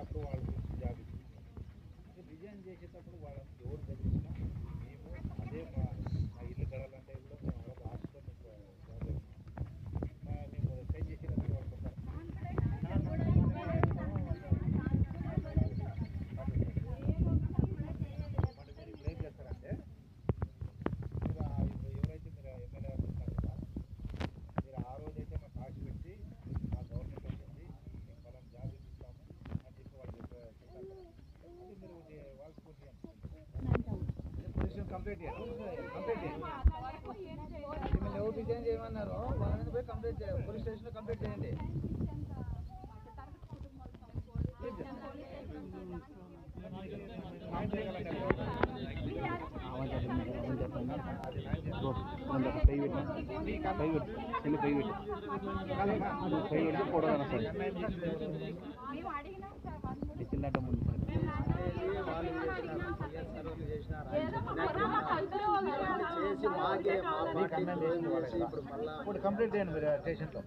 అప్పుడు వాళ్ళ గురించి జాబ్ ఇచ్చింది రిజైన్ చేసేటప్పుడు వాళ్ళని ఎవరు బెదిరించినా మేము అదే మా మా ఇల్లు గడాలంటే కూడా మేము అలా హాస్టల్లో మీకు జాబ్ చేస్తాం మా మేము రిజైన్ చేసేటప్పుడు వాళ్ళు కొట్టారు. మరి మీరు ఇప్పుడు ఏం చేస్తారంటే మీరు ఆ ఇప్పుడు ఎవరైతే మీరు ఎమ్మెల్యే ఉంటారు కదా మీరు ఆ రోజైతే మాకు ఆశ పెట్టి మా గవర్నమెంట్ వచ్చింది మీకు ఫలం జాబ్ ఇప్పిస్తాము అని చెప్పి వాళ్ళు చెప్పారు చెప్తారు కదా అది మీరు ఇది వాళ్ళకి ఫోన్ చేయండి పొజిషన్ కంప్లీట్ కంప్లీట్ చేయాలి మిమ్మల్ని ఎవరు డిజైన్ చేయమన్నారో వాళ్ళ మీద పోయి కంప్లీట్ చేయాలి పోలీస్ స్టేషన్లో కంప్లీట్ చేయండి ఇప్పుడు మళ్ళా ఇప్పుడు కంప్లీట్ చేయండి మీరు స్టేషన్లో.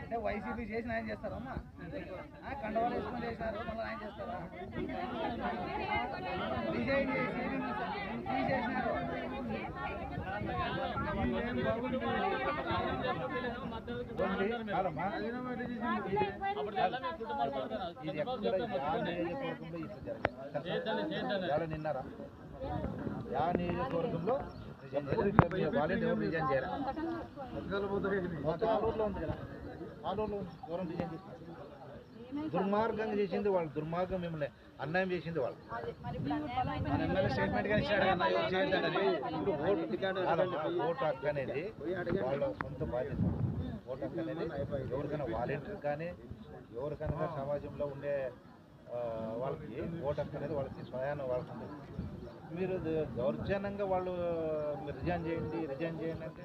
అంటే వైసీపీ చేసిన ఆయన చేస్తారమ్మా కండవాలు వేసుకొని చేసినారు మళ్ళీ ఆయన చేస్తారా? డిజైన్ చేసి తీసేసినారు చూడండి, కాదమ్మా. ఇది ఎక్కడ యా నియోజకవర్గంలో ఇప్పుడు జరగాలి ఎవరు నిన్నారా యా నియోజకవర్గంలో ఎవరు చేయాలి మొత్తం ఆలూరులో ఉంది కదా ఆలూరులో ఎవరు చేస్తారు దుర్మార్గంగా చేసింది వాళ్ళు. దుర్మార్గం మిమ్మల్ని అన్యాయం చేసింది వాళ్ళు. ఓటు హక్కు అనేది వాళ్ళ సొంత బాధ్యత. ఓటు హక్కు అనేది ఎవరికైనా వాలంటీర్ కానీ ఎవరికైనా సమాజంలో ఉండే వాళ్ళకి ఓటు హక్కు అనేది వాళ్ళకి స్వయాన వాళ్ళకి మీరు దౌర్జన్యంగా వాళ్ళు మీరు రిజైన్ చేయండి రిజైన్ చేయండి అంటే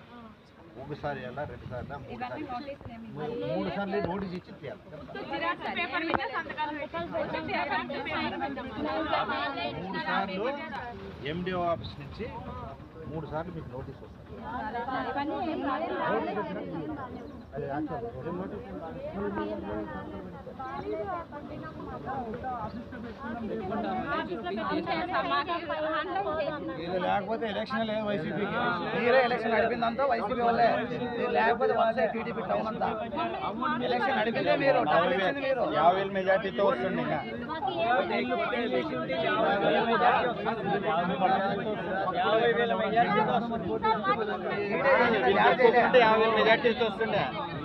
ఒకసారి వేయాలా రెండు సార్లు మూడు సార్లు మూడు సార్లు నోటీస్ ఇచ్చి తీయాలి మూడు సార్లు ఎండిఓ ఆఫీస్ నుంచి మూడు సార్లు మీకు నోటీస్ వస్తుంది అది యాక్చువల్ నోటీస్ ఇది లేకపోతే ఎలక్షన్ లేదు వైసీపీకి. మీరే ఎలక్షన్ నడిపిందంతా వైసీపీ వల్లే. మీరు లేకపోతే వాళ్ళే టీడీపీ టౌన్ అంతా. ఎలక్షన్ నడిపిందే మీరు టౌన్ ఇచ్చింది మీరు. యాభై వేల మెజార్టీతో వస్తుంది ఇంకా. యాభై వేల మెజార్టీతో వస్తుండే.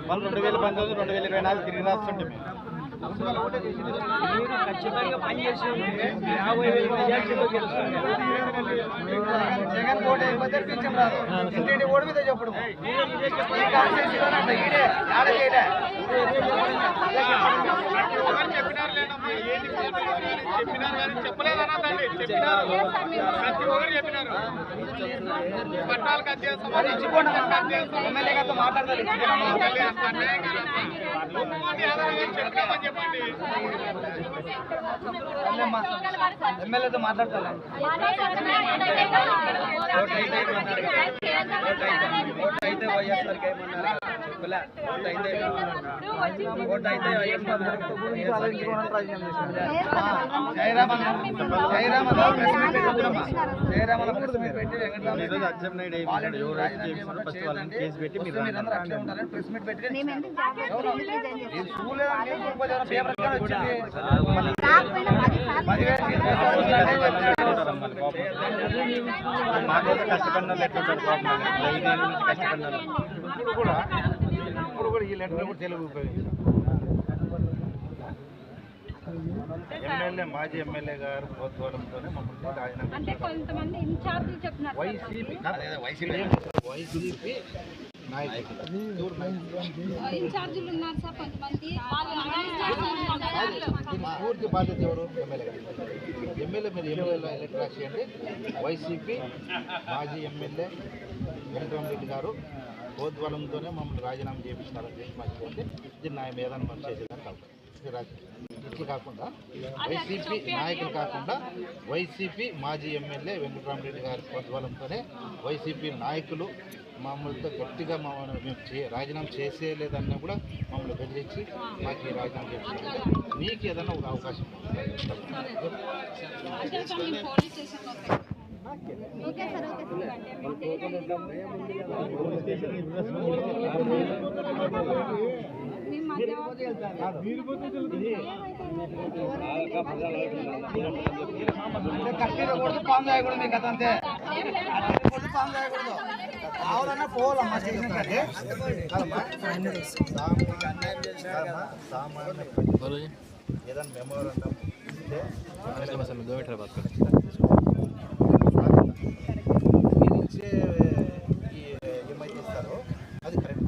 వాళ్ళు రెండు వేల పంతొమ్మిది రెండు వేల ఇరవై నాలుగు తిరిగి రాస్తుంటే మీరు ఖచ్చితంగా పనిచేసి యాభై వేల గెలుస్తుంది జగన్ ఓటు అయిపోతే రాదు ఓడి మీద ఈ కాన్స్టిట్యూన్సీలోనే అట్లా ఈడే ఆడ చేయలే మరి ఇచ్చిపోండి ఎమ్మెల్యే గారితో మాట్లాడతారు. ఎమ్మెల్యేతో మాట్లాడతాను ఓటు అయితే ఓటు అయితే అయితే వైఎస్ఆర్ ప్రెస్ మీట్ పెట్టి వచ్చింది? పదివేలు మాకైతే కష్టపడిన ఉంటారు పాపం. ఐదేళ్ళ నుంచి. ఇప్పుడు కూడా ఇప్పుడు కూడా ఈ లెటర్ కూడా తెలుగు ఉపయోగించాం ఎమ్మెల్యే మాజీ ఎమ్మెల్యే గారు ప్రోత్సాహంతోనే మమ్మల్ని రాజీనామా వైసీపీ వైసీపీ ఇన్ఛార్జీలు ఉన్నారు సార్ కొంతమంది పూర్తి బాధ్యత ఎవరు ఎమ్మెల్యే ఎమ్మెల్యే మీరు ఎమ్మెల్యేలో ఎలక్ట్ రాసేయండి వైసీపీ మాజీ ఎమ్మెల్యే వెంకటరామరెడ్డి గారు ప్రోద్బలంతోనే మమ్మల్ని రాజీనామా చేయించారని చెప్పి మర్చిపోతే చెప్తే దీన్ని ఆయన ఏదైనా మనం చేసేదానికి అవుతాం రాజకీయం. ఇట్లా కాకుండా వైసీపీ నాయకులు కాకుండా వైసీపీ మాజీ ఎమ్మెల్యే వెంకటరామరెడ్డి గారి ప్రోద్బలంతోనే వైసీపీ నాయకులు మమ్మల్ని గట్టిగా మమ్మల్ని మేము చే రాజీనామా చేసేయలేదన్నా కూడా మమ్మల్ని బెదిరించి మాకు ఈ రాజీనామా చేయాలి మీకు ఏదైనా ఒక అవకాశం. ఓకే కొడుతూ పాము తాగకూడదు మీకు కథ అంతే కట్టేది కొడుతూ పాము తాగకూడదు కావాలన్నా పోవాలమ్మా స్టేషన్ కంటే ఏదైనా మీరు ఇచ్చే ఈ ఏమైతే ఇస్తారో అది కరెక్ట్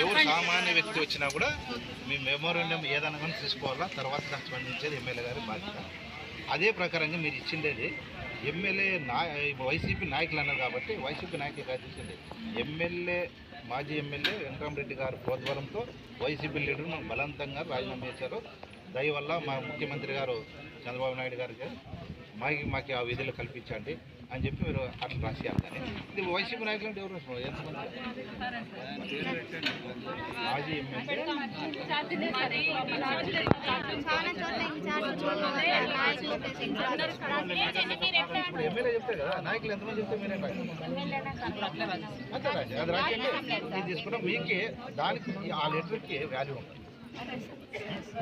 ఎవరు సామాన్య వ్యక్తి వచ్చినా కూడా మీ మెమోరాండం ఏదైనా కానీ తీసుకోవాలా తర్వాత దానికి స్పందించేది ఎమ్మెల్యే గారి బాధ్యత. అదే ప్రకారంగా మీరు ఇచ్చిండేది ఎమ్మెల్యే నా వైసీపీ నాయకులు అన్నారు కాబట్టి వైసీపీ నాయకులు కాదు ఇచ్చింది ఎమ్మెల్యే మాజీ ఎమ్మెల్యే వెంకటరామరెడ్డి గారి ప్రోద్బలంతో వైసీపీ లీడర్ బలవంతంగా రాజీనామా చేశారు. దయవల్ల మా ముఖ్యమంత్రి గారు చంద్రబాబు నాయుడు గారికి మాకి మాకు ఆ విధులు కల్పించండి. అని చెప్పి మీరు అట్లా రాసి కానీ ఇది వైసీపీ నాయకులు అంటే ఎవరు మాజీ ఎమ్మెల్యే. చాలా ఇప్పుడు ఎమ్మెల్యే చెప్తారు కదా నాయకులు ఎంతమంది చెప్తే మీరే అది రాయండి. ఇది తీసుకున్నా మీకే దానికి ఆ లెటర్కి వాల్యూ ఉంటుంది.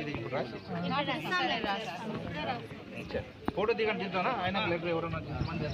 ఇది ఇప్పుడు రాసి ఇచ్చారు. ఫోటో దిగండి తింటానా ఆయన ఎవరన్నా మంది